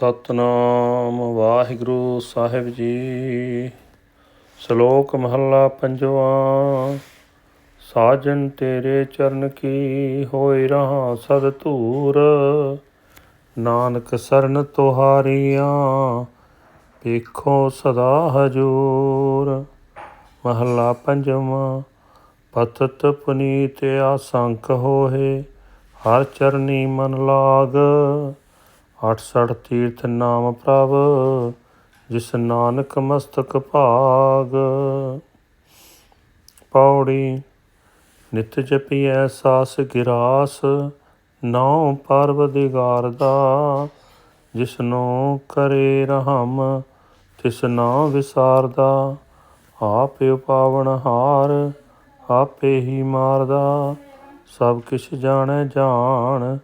ਸਤਨਾਮ ਵਾਹਿਗੁਰੂ ਸਾਹਿਬ ਜੀ। ਸ਼ਲੋਕ ਮਹੱਲਾ ਪੰਜਵਾਂ, ਸਾਜਨ ਤੇਰੇ ਚਰਨ ਕੀ ਹੋਇ ਰਹਾ ਸਦ ਧੂਰ ਨਾਨਕ ਸਰਨ ਤੁਹਾਰੀਆਂ ਵੇਖੋ ਸਦਾ ਹਜੂਰ। ਮਹੱਲਾ ਪੰਜਵਾਂ, ਪਤਤ ਪੁਨੀਤ ਆਸੰਕ ਹੋਏ, ਹਰ ਚਰਨੀ ਮਨ ਲਾਗ। 68 ਤੀਰਥ ਨਾਮ ਪ੍ਰਭ, ਜਿਸ ਨਾਨਕ ਮਸਤਕ ਭਾਗ। ਪੌੜੀ, ਨਿਤ ਜਪੀਐ ਸਾਸ ਗਿਰਾਸ ਨਾਉ ਪਰਵਦਿਗਾਰ ਦਾ। ਜਿਸਨੂੰ ਕਰੇ ਰਹਮ, ਤਿਸ ਨਾ ਵਿਸਾਰਦਾ। ਆਪੇ ਪਾਵਨ ਹਾਰ, ਆਪੇ ਹੀ ਮਾਰਦਾ। ਸਭ ਕਿਛ ਜਾਣੈ ਜਾਣ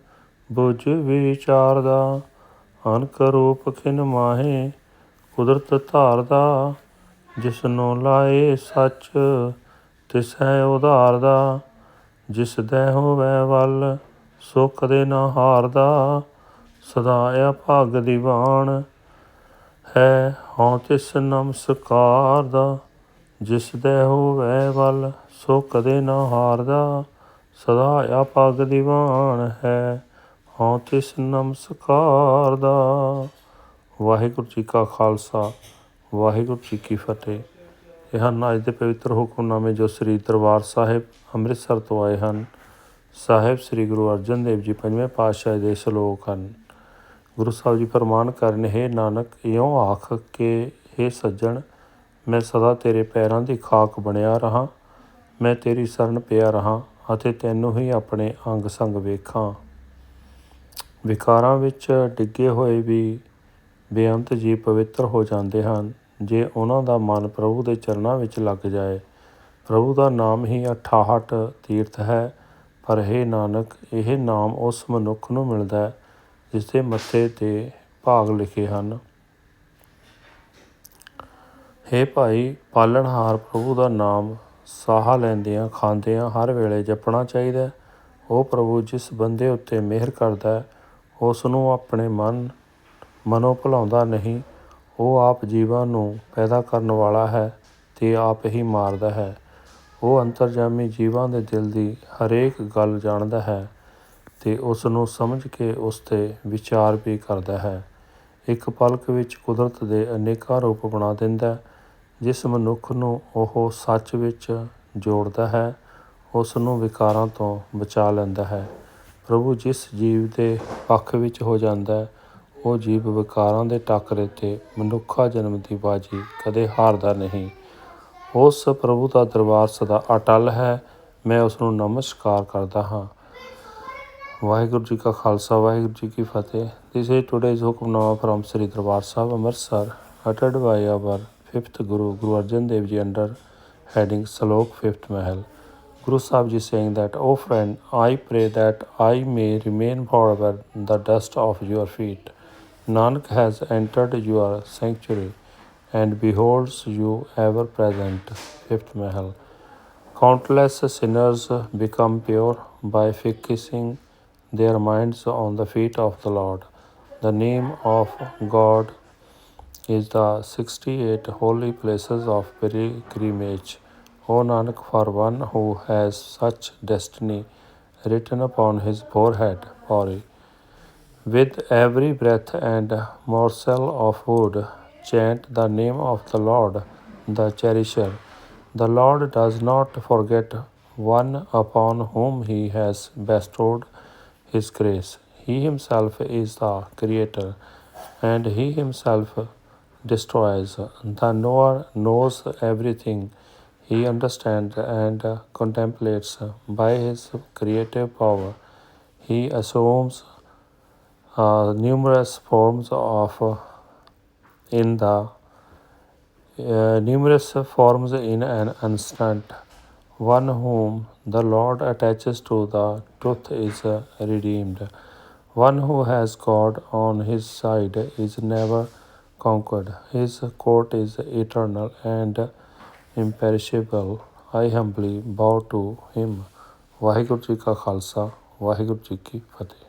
ਬੁਝ ਵਿਚਾਰਦਾ ਅਨਕ ਰੂਪ ਖਿਨ ਮਾਹੇ, ਕੁਦਰਤ ਧਾਰਦਾ ਜਿਸਨੂੰ ਲਾਏ ਸੱਚ ਤਿਸ ਉਧਾਰਦਾ ਜਿਸ ਦੇ ਹੋਵੇ ਵੱਲ ਸੋ ਕਦੇ ਨਾ ਹਾਰਦਾ ਸਦਾ ਅਭਾਗ ਦੀਵਾਨ, ਹੈ ਹਉ ਤਿਸ ਨਮਸਕਾਰ ਦਾ, ਜਿਸ ਦੇ ਹੋਵੇ ਵੱਲ ਸੋ ਕਦੇ ਨਾ ਹਾਰਦਾ ਸਦਾ ਅਭਾਗ ਦੀਵਾਨ, ਹੈ ਹਉ ਤਿਸ ਨਮਸਕਾਰ ਦਾ। ਵਾਹਿਗੁਰੂ ਜੀ ਕਾ ਖਾਲਸਾ, ਵਾਹਿਗੁਰੂ ਜੀ ਕੀ ਫਤਿਹ। ਇਹ ਹਨ ਅੱਜ ਦੇ ਪਵਿੱਤਰ ਹੁਕਮਨਾਮੇ ਜੋ ਸ੍ਰੀ ਦਰਬਾਰ ਸਾਹਿਬ ਅੰਮ੍ਰਿਤਸਰ ਤੋਂ ਆਏ ਹਨ, ਸਾਹਿਬ ਸ੍ਰੀ ਗੁਰੂ ਅਰਜਨ ਦੇਵ ਜੀ ਪੰਜਵੇਂ ਪਾਤਸ਼ਾਹ ਦੇ ਸ਼ਲੋਕ ਹਨ। ਗੁਰੂ ਸਾਹਿਬ ਜੀ ਫਰਮਾਨ ਕਰਨ ਹੈ ਨਾਨਕ, ਇਉਂ ਆਖ ਕੇ हे ਸੱਜਣ, ਮੈਂ ਸਦਾ ਤੇਰੇ ਪੈਰਾਂ ਦੀ ਖਾਕ ਬਣਿਆ ਰਹਾ, ਮੈਂ ਤੇਰੀ ਸ਼ਰਨ ਪਿਆ ਰਹਾ ਅਤੇ ਤੈਨੂੰ ਹੀ ਆਪਣੇ ਅੰਗ ਸੰਗ ਵੇਖਾਂ। ਵਿਕਾਰਾਂ ਵਿੱਚ ਡਿੱਗੇ ਹੋਏ ਵੀ ਬੇਅੰਤ ਜੀ ਪਵਿੱਤਰ ਹੋ ਜਾਂਦੇ ਹਨ। ਜੇ ਉਹਨਾਂ ਦਾ ਮਨ ਪ੍ਰਭੂ ਦੇ ਚਰਨਾਂ ਵਿੱਚ ਲੱਗ ਜਾਏ, ਪ੍ਰਭੂ ਦਾ ਨਾਮ ਹੀ 68 ਤੀਰਥ ਹੈ। ਪਰ ਹੇ ਨਾਨਕ, ਇਹ ਨਾਮ ਉਸ ਮਨੁੱਖ ਨੂੰ ਮਿਲਦਾ ਹੈ ਜਿਸ ਦੇ ਮੱਥੇ ਤੇ ਭਾਗ ਲਿਖੇ ਹਨ। ਹੇ ਭਾਈ, ਪਾਲਣਹਾਰ ਪ੍ਰਭੂ ਦਾ ਨਾਮ ਸਾਹ ਲੈਂਦਿਆਂ ਖਾਂਦਿਆਂ ਹਰ ਵੇਲੇ ਜਪਣਾ ਚਾਹੀਦਾ ਉਹ ਪ੍ਰਭੂ ਜਿਸ ਬੰਦੇ ਉੱਤੇ ਮਿਹਰ ਕਰਦਾ ਉਸ ਨੂੰ ਆਪਣੇ ਮਨ ਮਨੋਂ ਭੁਲਾਉਂਦਾ ਨਹੀਂ। ਉਹ ਆਪ ਜੀਵਾਂ ਨੂੰ ਪੈਦਾ ਕਰਨ ਵਾਲਾ ਹੈ ਤੇ ਆਪ ਹੀ ਮਾਰਦਾ ਹੈ। ਉਹ ਅੰਤਰਜਾਮੀ ਜੀਵਾਂ ਦੇ ਦਿਲ ਦੀ ਹਰੇਕ ਗੱਲ ਜਾਣਦਾ ਹੈ ਤੇ ਉਸ ਨੂੰ ਸਮਝ ਕੇ ਉਸ ਤੇ ਵਿਚਾਰ ਵੀ ਕਰਦਾ ਹੈ। ਇੱਕ ਪਲਕ ਵਿੱਚ ਕੁਦਰਤ ਦੇ ਅਨੇਕਾਂ ਰੂਪ ਬਣਾ ਦਿੰਦਾ ਜਿਸ ਮਨੁੱਖ ਨੂੰ ਉਹ ਸੱਚ ਵਿੱਚ ਜੋੜਦਾ ਹੈ ਉਸ ਨੂੰ ਵਿਕਾਰਾਂ ਤੋਂ ਬਚਾ ਲੈਂਦਾ ਹੈ। ਪ੍ਰਭੂ ਜਿਸ ਜੀਵ ਦੇ ਪੱਖ ਵਿੱਚ ਹੋ ਜਾਂਦਾ ਉਹ ਜੀਵ ਵਿਕਾਰਾਂ ਦੇ ਟਾਕਰੇ ਤੇ ਮਨੁੱਖਾ ਜਨਮ ਦੀ ਬਾਜੀ ਕਦੇ ਹਾਰਦਾ ਨਹੀਂ। ਉਸ ਪ੍ਰਭੂ ਦਾ ਦਰਬਾਰ ਸਦਾ ਅਟਲ ਹੈ। ਮੈਂ ਉਸ ਨੂੰ ਨਮਸਕਾਰ ਕਰਦਾ ਹਾਂ। ਵਾਹਿਗੁਰੂ ਜੀ ਕਾ ਖਾਲਸਾ, ਵਾਹਿਗੁਰੂ ਜੀ ਕੀ ਫਤਿਹ। This is today's Hukamnama from Sri Darbar Sahib Amritsar, uttered by our fifth Guru Guru Arjan Dev Ji under heading Salok Fifth Mahal. Guru Sahib Ji saying that, O friend, I pray that I may remain forever the dust of your feet. Nanak has entered your sanctuary and beholds you ever present. Fifth Mahal. Countless sinners become pure by fixing their minds on the feet of the Lord. The name of God is the 68 holy places of pilgrimage. O Nanak, for one who has such destiny written upon his forehead, Pari, with every breath and morsel of food, chant the name of the Lord, the Cherisher. The Lord does not forget one upon whom he has bestowed his grace. He himself is the creator, and he himself destroys. The knower knows everything. He understands and contemplates by his creative power. He assumes uh, numerous forms of in the uh, numerous forms in an instant. One whom the Lord attaches to the truth is redeemed. One who has God on his side is never conquered. His court is eternal and imperishable. I humbly bow to him. Waheguru ji ਕਾ ਖਾਲਸਾ ਵਾਹਿਗੁਰੂ ਜੀ ਕੀ ਫਤਿਹ